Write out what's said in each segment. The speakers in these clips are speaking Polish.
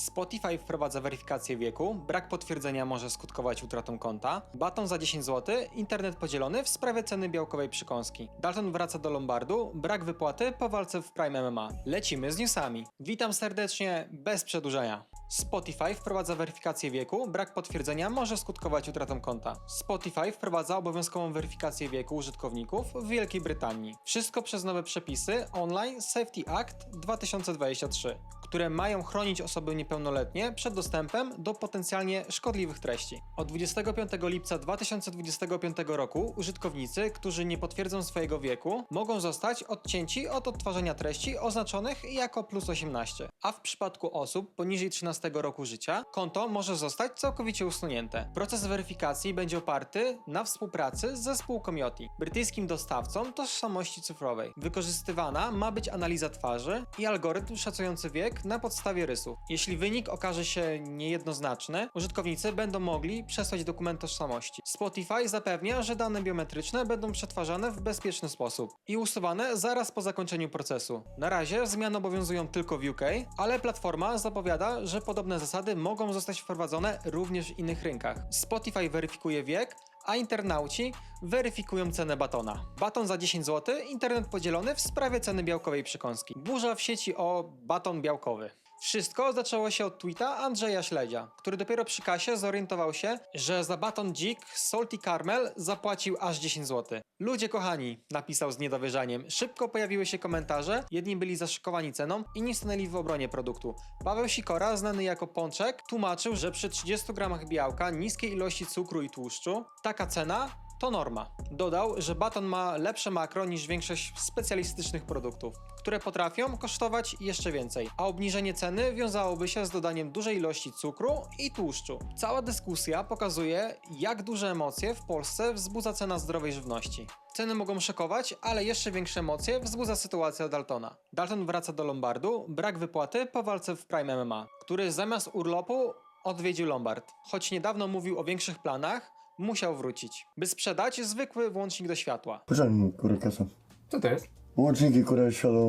Spotify wprowadza weryfikację wieku, brak potwierdzenia może skutkować utratą konta, baton za 10 zł, internet podzielony w sprawie ceny białkowej przykąski. Dalton wraca do Lombardu, brak wypłaty po walce w Prime MMA. Lecimy z newsami. Witam serdecznie, bez przedłużania. Spotify wprowadza weryfikację wieku, brak potwierdzenia może skutkować utratą konta. Spotify wprowadza obowiązkową weryfikację wieku użytkowników w Wielkiej Brytanii. Wszystko przez nowe przepisy Online Safety Act 2023, które mają chronić osoby niepełnoletnie przed dostępem do potencjalnie szkodliwych treści. Od 25 lipca 2025 roku użytkownicy, którzy nie potwierdzą swojego wieku, mogą zostać odcięci od odtwarzania treści oznaczonych jako plus 18, a w przypadku osób poniżej 13 roku życia konto może zostać całkowicie usunięte. Proces weryfikacji będzie oparty na współpracy z zespół Comioti, brytyjskim dostawcą tożsamości cyfrowej. Wykorzystywana ma być analiza twarzy i algorytm szacujący wiek na podstawie rysów. Jeśli wynik okaże się niejednoznaczny, użytkownicy będą mogli przesłać dokument tożsamości. Spotify zapewnia, że dane biometryczne będą przetwarzane w bezpieczny sposób i usuwane zaraz po zakończeniu procesu. Na razie zmiany obowiązują tylko w UK, ale platforma zapowiada, że podobne zasady mogą zostać wprowadzone również w innych rynkach. Spotify weryfikuje wiek, a internauci weryfikują cenę batona. Baton za 10 zł, internet podzielony w sprawie ceny białkowej przekąski. Burza w sieci o baton białkowy. Wszystko zaczęło się od tweeta Andrzeja Śledzia, który dopiero przy kasie zorientował się, że za baton dzik Salty Caramel zapłacił aż 10 zł. Ludzie kochani, napisał z niedowierzaniem. Szybko pojawiły się komentarze, jedni byli zaszokowani ceną, inni stanęli w obronie produktu. Paweł Sikora, znany jako Pączek, tłumaczył, że przy 30 gramach białka, niskiej ilości cukru i tłuszczu, taka cena to norma. Dodał, że baton ma lepsze makro niż większość specjalistycznych produktów, które potrafią kosztować jeszcze więcej, a obniżenie ceny wiązałoby się z dodaniem dużej ilości cukru i tłuszczu. Cała dyskusja pokazuje, jak duże emocje w Polsce wzbudza cena zdrowej żywności. Ceny mogą szokować, ale jeszcze większe emocje wzbudza sytuacja Daltona. Dalton wraca do Lombardu, brak wypłaty po walce w Prime MMA, który zamiast urlopu odwiedził Lombard. Choć niedawno mówił o większych planach, musiał wrócić, by sprzedać zwykły włącznik do światła. Pożarny, kurę kasę. Co to jest? Łączniki, które światło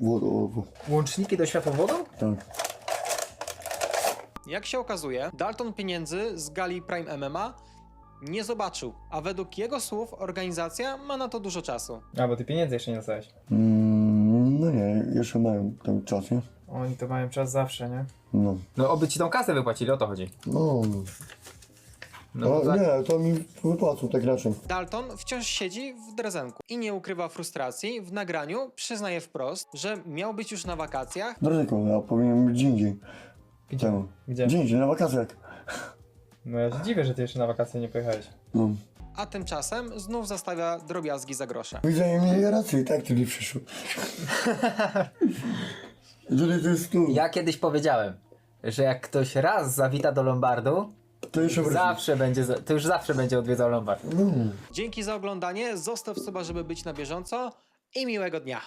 wodą. Łączniki do światłowodu? Tak. Jak się okazuje, Dalton pieniędzy z gali Prime MMA nie zobaczył, a według jego słów organizacja ma na to dużo czasu. A, bo ty pieniędzy jeszcze nie dostałeś. Mm, no nie, jeszcze mają tam czas, nie? Oni to mają czas zawsze, nie? No. No oby ci tą kasę wypłacili, o to chodzi. No. No, No, to tak. nie, to mi wypłacą tak raczej. Dalton wciąż siedzi w drezenku i nie ukrywa frustracji. W nagraniu przyznaje wprost, że miał być już na wakacjach, Dlaczego? Ja powinien być gdzie indziej. Gdzie? Temu. Gdzie? Gdzie indziej, na wakacjach. No ja się dziwię, że ty jeszcze na wakacje nie pojechałeś. No. a tymczasem znów zastawia drobiazgi za grosze. Widzę, mieli rację i tak tutaj przyszło. Tutaj to jest tu. Ja kiedyś powiedziałem, że jak ktoś raz zawita do Lombardu, To wróci. zawsze będzie, to już zawsze będzie odwiedzał Lombard. No. Dzięki za oglądanie, zostaw suba, żeby być na bieżąco i miłego dnia.